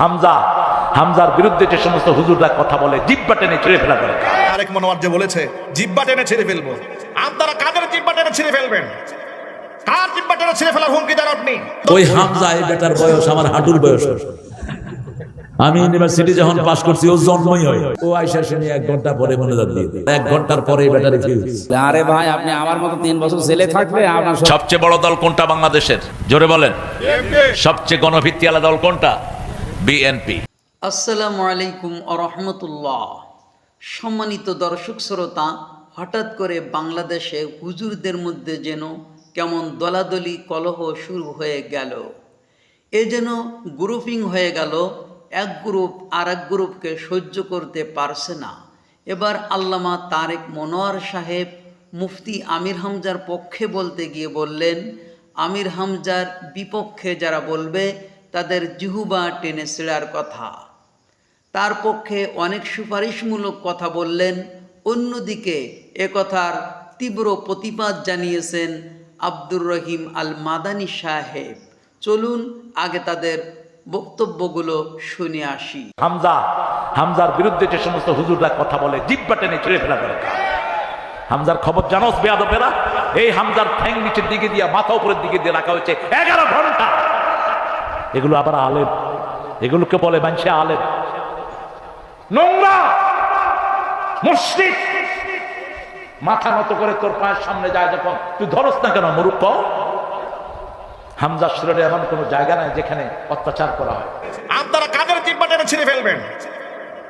হামজা হামজার বিরুদ্ধে যে সমস্ত হুজুররা কথা বলে জিব্বা টেনে ছিঁড়ে ফেলা দরকার। আরেক মনোয়ার যে বলেছে জিব্বা টেনে ছিঁড়ে ফেলব। আপনারা কাদের জিব্বা টেনে ছিঁড়ে ফেলবেন? কার জিব্বা টেনে ছিঁড়ে ফেলার হুমকি দেন আপনি? ওই হামজা এই বেটার বয়স আমার হাঁটুর বয়স। আমি ইউনিভার্সিটি যখন পাস করছি ও জন্মই হয়। ও আইসা শুনি এক ঘণ্টা পরে মনে দিয়ে। এক ঘণ্টার পরে ব্যাটারি ফিউজ আরে ভাই আপনি আমার মতো তিন বছর ছেলে থাকলে আপনার সবচেয়ে বড় দল কোনটা বাংলাদেশের? জোরে বলেন। সবচেয়ে গণভিত্তিওয়ালা দল কোনটা? বিএনপি আসসালামু আলাইকুম আরহামতুল্লাহ সম্মানিত দর্শক শ্রোতা, হঠাৎ করে বাংলাদেশে হুজুরদের মধ্যে যেন কেমন দলাদলি, কলহ শুরু হয়ে গেল। এ যেন গ্রুপিং হয়ে গেল, এক গ্রুপ আর এক গ্রুপকে সহ্য করতে পারছে না। এবার আল্লামা তারেক মনোয়ার সাহেব মুফতি আমির হামজার পক্ষে বলতে গিয়ে বললেন, আমির হামজার বিপক্ষে যারা বলবে তাদের জিহুবা টেনে ছেঁড়ার কথা। তার পক্ষে অনেক সুপারিশমূলক কথা বললেন, অন্যদিকে একথার তীব্র প্রতিবাদ জানিয়েছেন আব্দুর রহিম আল মাদানী সাহেব। চলুন আগে তাদের বক্তব্যগুলো শুনে আসি। হামজা, হামজার বিরুদ্ধে যে সমস্ত হুজুররা কথা বলে, জিব্বা টেনে ছিঁড়ে ফেলা দরকার হামজার খবর জানোস বেয়াদবেরা? এই হামজার ঠ্যাং নিচের দিকে দিয়ে, মাথা উপরের দিকে দিয়ে রাখা হয়েছে। এগারো ঘণ্টা এগুলো আবার আলেম। এগুলোকে বলে মানছে আলেম। নোংরা, মুশরিক। মাথা নত করে তোর পায়ের সামনে যায় যখন, তুই ধরস না কেন, মরুক্ষ? হামজা শরীরে এমন কোনো জায়গা নাই যেখানে অত্যাচার করা হয়। আপনারা কাদের জিব্বা টেনে ছিঁড়ে ফেলবেন?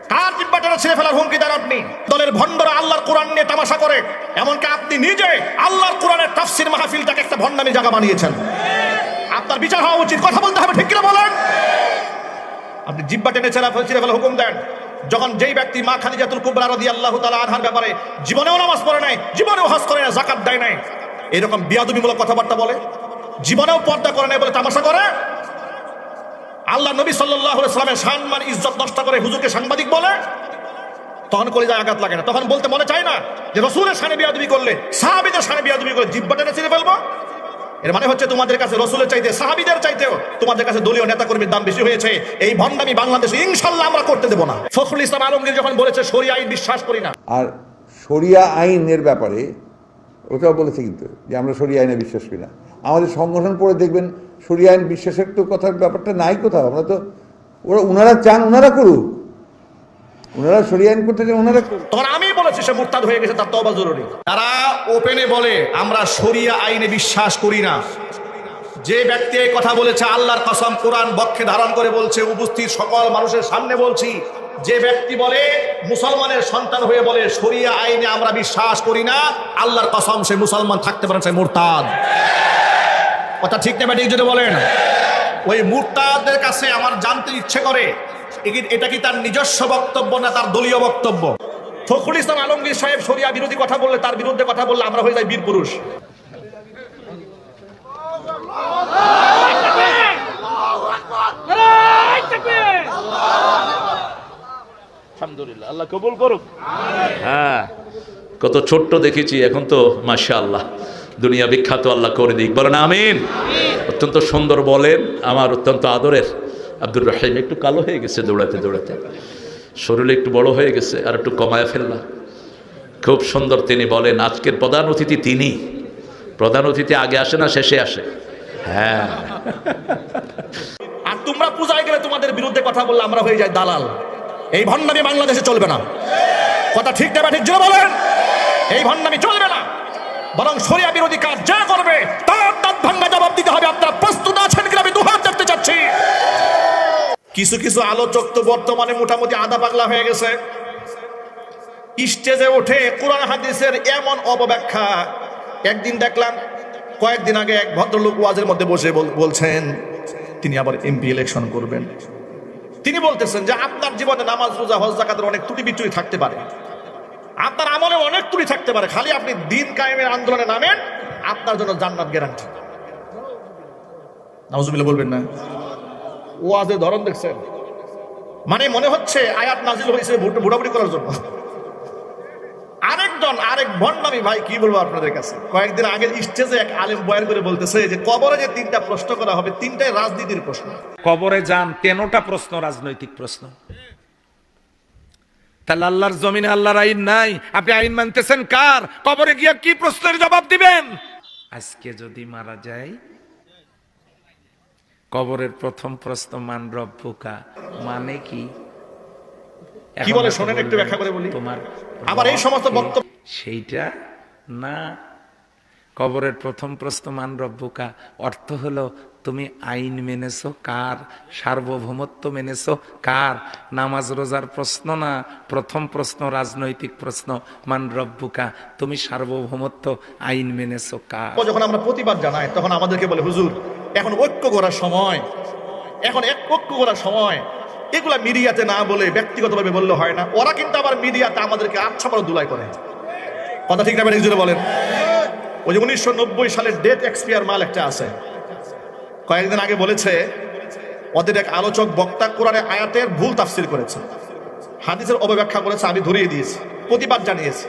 কার জিব্বা টেনে ছিঁড়ে ফেলার হুমকি দেন আপনি? দলের ভণ্ডরা আল্লাহর কোরআন নিয়ে তামাশা করে, এমনকি আপনি নিজে আল্লাহর কোরআনের তাফসির মাহফিলটাকে একটা ভণ্ডামি জায়গা বানিয়েছেন। আপনার বিচার হওয়া উচিত। কথা বলতে হবে, ঠিক কিনা বলেন? আপনি জিব্বা টেনে ছেড়া ছিঁড়ে ফেলা হুকুম দেন। যখন যেই ব্যক্তি মা খালি খাদিজাতুল কুবরা রাদিয়াল্লাহু তাআলা আনহার ব্যাপারে জীবনেও নামাজ পড়ে নাই, জীবনেও হজ করে না যাকাত দেয় নাই, এরকম বিয়াদবিমূলক কথাবার্তা বলে, জীবনেও পর্দা করে নাই বলে তামাশা করে? আল্লাহ নবী সাল্লাহ সাল্লামের সম্মান ইজ্জত নষ্ট করে হুজুরকে সাংবাদিক বলে? তখন কলিজায় আঘাত লাগে না। তখন বলতে মনে চায় না যে রসুলের সানে বিয়াদবি করলে, সাহাবিদের সানে বিয়াদবি করলে জিব্বাটা ছিঁড়ে ফেলব? এর মানে হচ্ছে তোমাদের কাছে রসুলের চাইতে, সাহাবিদের চাইতেও তোমাদের কাছে দলীয় নেতা কর্মীর দাম বেশি হয়েছে। এই ভণ্ডামি বাংলাদেশে ইনশাল্লাহ আমরা করতে দেবো না। ফখরুল ইসলাম আলমগীর যখন বলেছে সরিয়া আইন বিশ্বাস করি না। আর শরিয়া আইনের ব্যাপারে ওটাও বলেছে কিন্তু, যে আমরা শরিয়া আইনে বিশ্বাস করি না। আমাদের সংগঠন পড়ে দেখবেন, শরিয়া আইন বিশ্বাসের তো কথার ব্যাপারটা নাই কোথাও। আমরা তো, ওরা ওনারা চান ওনারা করুক। ওনারা শরিয়া আইন করতে চান, ওনারা তখন আমি বলেছি সে মুরতাদ হয়ে গেছে, তার তবা জরুরি। তারা ওপেনে বলে, আমরা শরিয়া আইনে বিশ্বাস করি না। যে ব্যক্তি এই কথা বলেছে, আল্লাহর কসম কোরআন বক্ষে ধারণ করে বলছে, উপস্থিত সকল মানুষের সামনে বলছি, যে ব্যক্তি বলে, মুসলমানের সন্তান হয়ে বলে শরিয়া আইনে আমরা বিশ্বাস করি না, আল্লাহর কসম সে মুসলমান থাকতে পারেন সে মুরতাদ। কথা ঠিক না ব্যাটিক যদি বলেন? ওই মুরতাদের কাছে আমার জানতে ইচ্ছে করে এটা কি তার নিজস্ব বক্তব্য না তার দলীয় বক্তব্য? ফখরুল ইসলাম আলমগীর সাহেব শরিয়া বিরোধী কথা বললে তার বিরুদ্ধে কথা বললে আমরা হয়ে যাই বীর পুরুষ। আলহামদুলিল্লাহ আল্লাহ কবুল করুক। হ্যাঁ কত ছোট্ট দেখেছি এখন তো মাশা আল্লাহ দুনিয়া বিখ্যাত আল্লাহ করে দিক। বলেন আমিন। অত্যন্ত সুন্দর বলেন আমার অত্যন্ত আদরের। আব্দুর রহিম একটু কালো হয়ে গেছে দৌড়াতে দৌড়াতে। শরীরে একটু বড় হয়ে গেছে আর একটু কমায় ফেললাম। খুব সুন্দর তিনি বলেন, আজকের প্রধান অতিথি তিনি। প্রধান অতিথি আগে আসে না, শেষে আসে। হ্যাঁ। আর তোমরা পূজায় গেলে তোমাদের বিরুদ্ধে কথা বললে আমরা হয়ে যাই দালাল। এই ভণ্ডামি বাংলাদেশে চলবে না। কথা ঠিক না ঠিক জোরে বলেন। এই ভণ্ডামি চলবে না। বরং শরিয়া বিরোধী কাজ যা করবে, তার দাঁত ভাঙ্গা জবাব দিতে হবে। আপনারা প্রস্তুত আছেন কিনা আমি দুহাত দেখতে চাচ্ছি কিছু কিছু আলোচক তো বর্তমানে মোটামুটি আধা পাগলা হয়ে গেছে। স্টেজে ওঠে কোরআন হাদিসের এমন অপব্যাখ্যা একদিন দেখলাম, কয়েকদিন আগে এক ভদ্রলোক ওয়াজের মধ্যে বসে বলছেন, তিনি আবার এমপি ইলেকশন করবেন। তিনি বলতেছেন যে আপনার জীবনে নামাজ, রোজা, হজ জাকাতের অনেক ত্রুটি বিচ্যুতি থাকতে পারে। আপনার আমলে অনেক ত্রুটি থাকতে পারে, খালি আপনি দিন কায়েমের আন্দোলনে নামেন, আপনার জন্য জান্নাত গ্যারান্টি নাউজুবিল্লাহ বলবেন না? ওয়াজের ধরন দেখছেন? মানে মনে হচ্ছে আয়াত নাজিল হয়েছে ভুটাভুটি করার জন্য। আরেকজন আরেক ভণ্ডামি, ভাই, কি বলব আপনাদের কাছে? কয়েকদিন আগের স্টেজে এক আলেম বয়ান করে বলতেছে যে কবরে যে তিনটা প্রশ্ন করা হবে, তিনটাই রাজনীতির প্রশ্ন। কবরে যান, তেনোটা প্রশ্ন রাজনৈতিক প্রশ্ন। তাহলে আল্লাহর জমিনে আল্লাহর আইন নাই। আপনি আইন মানতেছেন কার? কবরে গিয়ে কি প্রশ্নের জবাব দিবেন? আজকে যদি মারা যায় কবরের প্রথম প্রশ্ন মান রব্বুকা। মানে কি? কি বলে? শোনেন একটু ব্যাখ্যা করে বলি। তোমার আবার এই সমস্ত বক্তব্য সেইটা? না। কবরের প্রথম প্রশ্ন মান রব্বুকা। অর্থ হলো তুমি আইন মেনেছো কার? সার্বভৌমত্ব মেনেছো কার? নামাজ রোজার প্রশ্ন না? প্রথম প্রশ্ন রাজনৈতিক প্রশ্ন মান রব্বুকা। তুমি সার্বভৌমত্ব আইন মেনেছো কার? যখন আমরা প্রতিবাদ জানাই তখন আমাদেরকে বলে হুজুর এখন ঐক্য করার সময়। এখন এক ঐক্য করার সময়। এগুলা মিডিয়াতে না বলে ব্যক্তিগতভাবে বললে হয় না। ওরা কিন্তু আবার মিডিয়াতে আমাদেরকে আচ্ছা দুলাই করে। কথা ঠিক না জুড়ে বলেন। ওই যে উনিশশো নব্বই সালের ডেট এক্সপিয়ার মাল একটা আছে। কয়েকদিন আগে বলেছে, ওদের এক আলোচক বক্তা কোরআনে আয়াতের ভুল তাফসির করেছে। হাদিসের অবব্যাখ্যা করেছে, আমি ধরিয়ে দিয়েছি, প্রতিবাদ জানিয়েছি।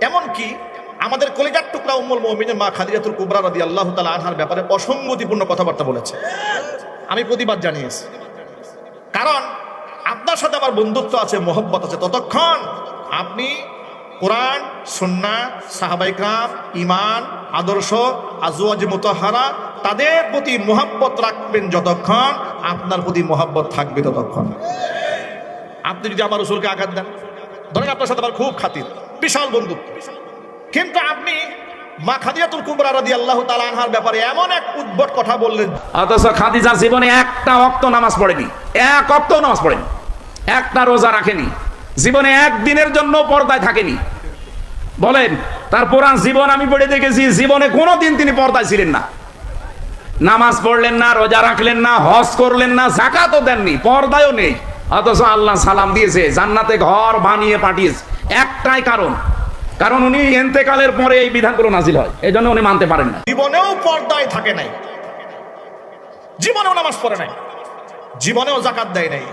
এমনকি আমাদের কলিজার টুকরা উম্মুল মুমিনের মা খাদিজাতুল কুবরা রাদিয়াল্লাহু তাআলা আনহার ব্যাপারে অসঙ্গতিপূর্ণ কথাবার্তা বলেছে। আমি প্রতিবাদ জানিয়েছি। কারণ আপনার সাথে আমার বন্ধুত্ব আছে, মোহব্বত আছে। ততক্ষণ আপনি কোরআন সুন্না সাহাবাইকরাম ইমান আদর্শ আজুয়াজ মুতাহারা, তাদের প্রতি মোহাব্বত রাখবেন যতক্ষণ আপনার প্রতি মোহাব্বত থাকবে ততক্ষণ। আপনি যদি আমার রসুলকে আঘাত দেন, ধরেন আপনার সাথে আমার খুব খাতির, বিশাল বন্ধুত্ব। কিন্তু আপনি মা ব্যাপারে এমন এক কথা বললেন। অথচ জীবনে একটা নামাজ পড়েনি। এক নামাজ পড়েনি। একটা রোজা রাখেনি। জীবনে একদিনের জন্য পর্দায় থাকেনি। বলেন জীবন আমি পড়ে দেখেছি, জীবনে কোনোদিন তিনি পর্দায় ছিলেন না। নামাজ পড়লেন না, রোজা রাখলেন না, হজ করলেন না জাকাতও দেননি, পর্দায়ও নেই। অথচ আল্লাহ সালাম দিয়েছে, জান্নাতে ঘর বানিয়ে পাঠিয়েছে। একটাই কারণ কারণ উনি এন্তেকালের পরে এই বিধানগুলো নাজিল হয়। এই জন্য উনি মানতে পারেন না। জীবনেও পর্দায় থাকে নাই। জীবনেও নামাজ পড়ে নাই। জীবনেও জাকাত দেয় নাই।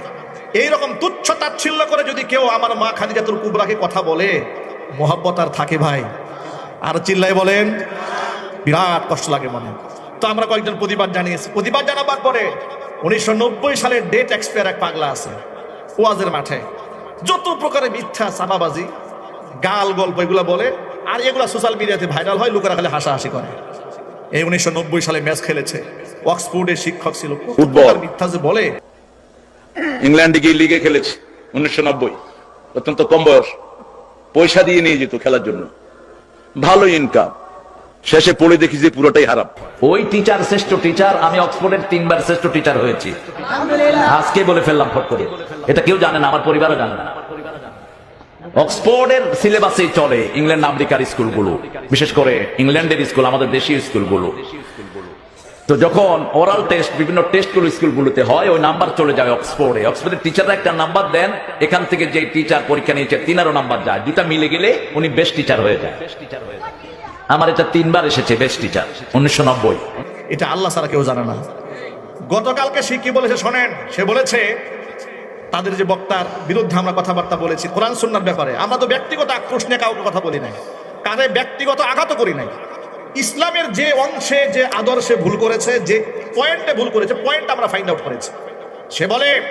এইরকম তুচ্ছ তাচ্ছিল্য করে যদি কেউ আমার মা খাদিজাতুল কুবরাকে কথা বলে, মোহাব্বত আর থাকে ভাই। আর চিল্লাই বলেন, বিরাট কষ্ট লাগে মনে। তো আমরা কয়েকজন প্রতিবাদ জানিয়েছি। প্রতিবাদ জানাবার পরে উনিশশো নব্বই সালের ডেট এক্সপায়ার এক পাগলা আছে, ওয়াজের মাঠে। যত প্রকারের মিথ্যা চাপাবাজি গাল গল্প এগুলা বলে আর এগুলা সোশ্যাল মিডিয়াতে ভাইরাল হয় লোকেরা খালি হাসাহাসি করে। এই উনিশশো নব্বই সালে ম্যাচ খেলেছে। অক্সফোর্ডের শিক্ষক ছিল। ফুটবল। মিথ্যা যে বলে ইংল্যান্ডে গিয়ে লিগে খেলেছে? উনিশশো নব্বই। অত্যন্ত কম বয়স। পয়সা দিয়ে নিয়ে যেত খেলার জন্য। ভালো ইনকাম শেষে পড়ে দেখি যে পুরোটাই হারাম। ওই টিচার শ্রেষ্ঠ টিচার আমি অক্সফোর্ডের তিনবার শ্রেষ্ঠ টিচার হয়েছি। আজকে বলে ফেললাম ফট করে। এটা কেউ জানে না আমার পরিবারও জানে না। অক্সফোর্ডের সিলেবাসে চলে ইংল্যান্ড আমেরিকার স্কুলগুলো। বিশেষ করে ইংল্যান্ডের স্কুল, আমাদের দেশীয় স্কুলগুলো। তো যখন ওরাল টেস্ট বিভিন্ন টেস্টগুলো স্কুলগুলোতে হয়, ওই নাম্বার চলে যায় অক্সফোর্ডে। অক্সফোর্ডের টিচাররা একটা নাম্বার দেন, এখান থেকে যে টিচার পরীক্ষা নিয়েছে, তিনারও নাম্বার যায়। দুটা মিলে গেলে উনি বেস্ট টিচার হয়ে যায়। আমার এটা তিনবার এসেছে বেস্ট টিচার উনিশশো নব্বই। এটা আল্লাহ সারা কেউ জানে না। গতকালকে সে কি বলেছে শোনেন? সে বলেছে তাদের যে বক্তার বিরুদ্ধে আমরা কথাবার্তা বলেছি, কোরআন সুন্নার ব্যাপারে। আমরা তো ব্যক্তিগত আক্রোশ নিয়ে কাউকে কথা বলি নাই। কারে ব্যক্তিগত আঘাত করি নাই। ইসলামের যে অংশে, যে আদর্শে ভুল করেছে, যে পয়েন্টে ভুল করেছে, পয়েন্ট আমরা ফাইন্ড আউট করেছি। সে বলে,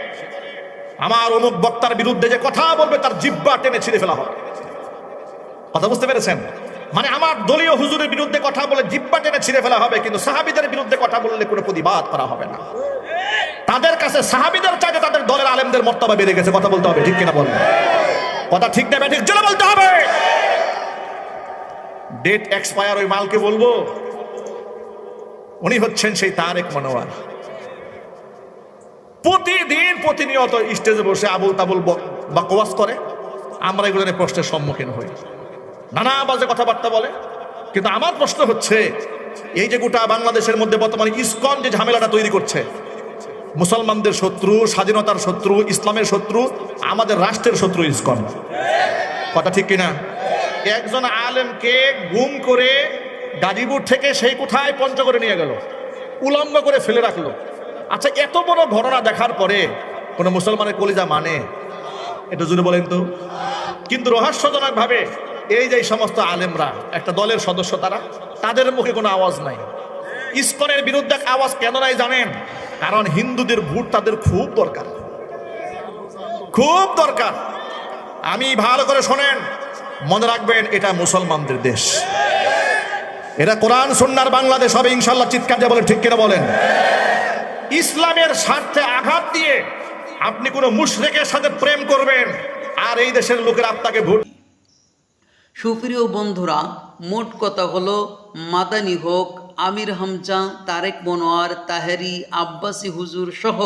আমার অমুক বক্তার বিরুদ্ধে যে কথা বলবে, তার জিব্বা টেনে ছিঁড়ে ফেলা হবে। কথা বুঝতে পেরেছেন? মানে আমার দলীয় হুজুরের বিরুদ্ধে কথা বলে জিব্বা টেনে ছিঁড়ে ফেলা হবে, কিন্তু সাহাবিদের বিরুদ্ধে কথা বললে কোনো প্রতিবাদ করা হবে না। তাদের কাছে সাহাবিদের চাইতে তাদের দলের আলেমদের মর্তবা বেড়ে গেছে। কথা বলতে হবে, ঠিক কিনা বলবেন কথা ঠিক না ঠিক জোরে বলতে হবে। ডেট এক্সপায়ার ওই মালকে বলব। উনি হচ্ছেন সেই তারেক মনোয়ার। প্রতিদিন প্রতিনিয়ত স্টেজে বসে আবুল তাবুল ব- বকওয়াস করে। আমরা এগুলো প্রশ্নের সম্মুখীন হই। নানা বাজে কথাবার্তা বলে। কিন্তু আমার প্রশ্ন হচ্ছে, এই যে গোটা বাংলাদেশের মধ্যে বর্তমানে ইস্কন যে ঝামেলাটা তৈরি করছে মুসলমানদের শত্রু, স্বাধীনতার শত্রু, ইসলামের শত্রু, আমাদের রাষ্ট্রের শত্রু ইসকন কথা ঠিক কিনা? একজন আলেমকে গুম করে গাজীপুর থেকে সেই কোথায় পঞ্চ করে নিয়ে গেল, উলঙ্গ করে ফেলে রাখল। আচ্ছা এত বড় ঘটনা দেখার পরে কোনো মুসলমানের কলিজা মানে? এটা জুড়ে বলেন তো। কিন্তু রহস্যজনক ভাবে এই যে সমস্ত আলেমরা, একটা দলের সদস্য তারা, তাদের মুখে কোনো আওয়াজ নাই। ইস্কনের বিরুদ্ধে আওয়াজ কেন নাই জানেন? কারণ হিন্দুদের ভোট তাদের খুব দরকার। খুব দরকার। আমি ভালো করে শোনেন, মনে রাখবেন এটা মুসলমানদের দেশ। এটা কোরআন সন্ন্যার বাংলাদেশ হবে ইনশাল্লাহ চিৎকার দিয়ে বলেন, ঠিক কিনা বলেন? ইসলামের স্বার্থে আঘাত দিয়ে আপনি কোনো মুশরেকের সাথে প্রেম করবেন, আর এই দেশের লোকের আপনাকে ভোট সুপ্রিয় বন্ধুরা, মোট কথা হলো, মাদানি হোক আমির হামজা, তারেক মনোয়ার, তাহেরি, আব্বাসী হুজুর সহ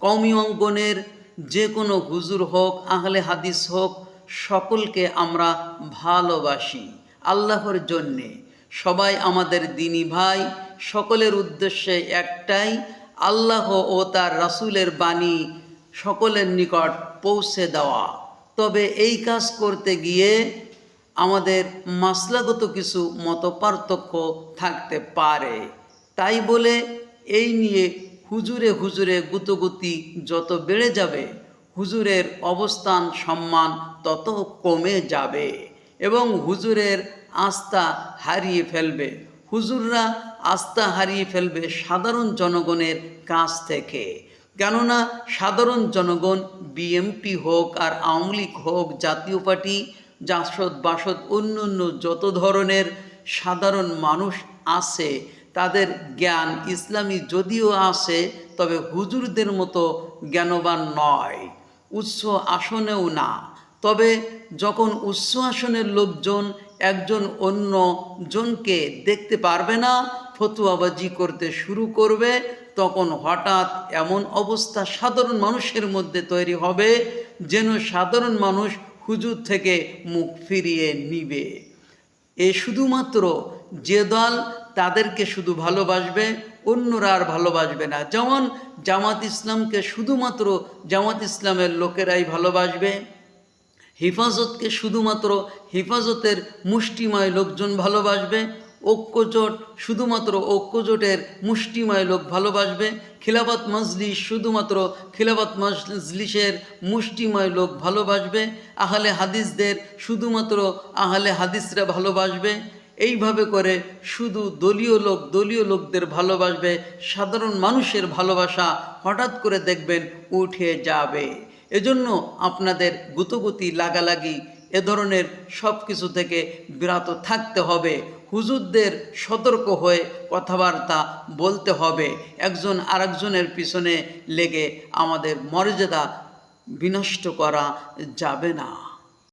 কওমি অঙ্গনের যে কোনো হুজুর হোক, আহলে হাদিস হোক, সকলকে আমরা ভালোবাসি আল্লাহর জন্যে। সবাই আমাদের দিনী ভাই, সকলের উদ্দেশ্যে একটাই, আল্লাহ ও তার রাসূলের বাণী সকলের নিকট পৌঁছে দেওয়া। তবে এই কাজ করতে গিয়ে আমাদের মাসলাগত কিছু মতপার্থক্য থাকতে পারে। তাই বলে এই নিয়ে হুজুরে হুজুরে গুতগুতি যত বেড়ে যাবে, হুজুরের অবস্থান সম্মান তত কমে যাবে এবং হুজুরের আস্থা হারিয়ে ফেলবে। হুজুররা আস্থা হারিয়ে ফেলবে সাধারণ জনগণের কাছ থেকে। কেননা সাধারণ জনগণ বিএমপি হোক আর আওয়ামী লীগ হোক, জাতীয় পার্টি জাসদ, বাসদ, অন্য অন্য যত ধরনের সাধারণ মানুষ আছে, তাদের জ্ঞান ইসলামী যদিও আছে, তবে হুজুরদের মতো জ্ঞানবান নয়। উচ্চ আসনেও না। তবে যখন উচ্চ আসনের লোকজন একজন অন্য জনকে দেখতে পারবে না, ফতুয়াবাজি করতে শুরু করবে, তখন হঠাৎ এমন অবস্থা সাধারণ মানুষের মধ্যে তৈরি হবে, যেন সাধারণ মানুষ হুজুর থেকে মুখ ফিরিয়ে নিবে। এ শুধুমাত্র যে দল তাদেরকে শুধু ভালোবাসবে, অন্যরা আর ভালোবাসবে না। যেমন জামাত ইসলামকে শুধুমাত্র, জামাত ইসলামের লোকেরাই ভালোবাসবে, হেফাজতকে শুধুমাত্র হেফাজতের মুষ্টিময় লোকজন ভালোবাসবে ঐক্যজোট, শুধুমাত্র ঐক্যজোটের মুষ্টিময় লোক ভালোবাসবে। খিলাফত মজলিস, শুধুমাত্র খিলাফত মজলিসের মুষ্টিময় লোক ভালোবাসবে। আহলে হাদিসদের শুধুমাত্র আহলে হাদিসরা ভালোবাসবে। এইভাবে করে শুধু দলীয় লোক, দলীয় লোকদের ভালোবাসবে। সাধারণ মানুষের ভালোবাসা হঠাৎ করে দেখবেন উঠে যাবে। এজন্য আপনাদের গুতগুতি, লাগালাগি এ ধরনের সব কিছু থেকে বিরত থাকতে হবে। হুজুরদের সতর্ক হয়ে কথাবার্তা বলতে হবে। একজন আরেকজনের পিছনে লেগে আমাদের মর্যাদা বিনষ্ট করা যাবে না।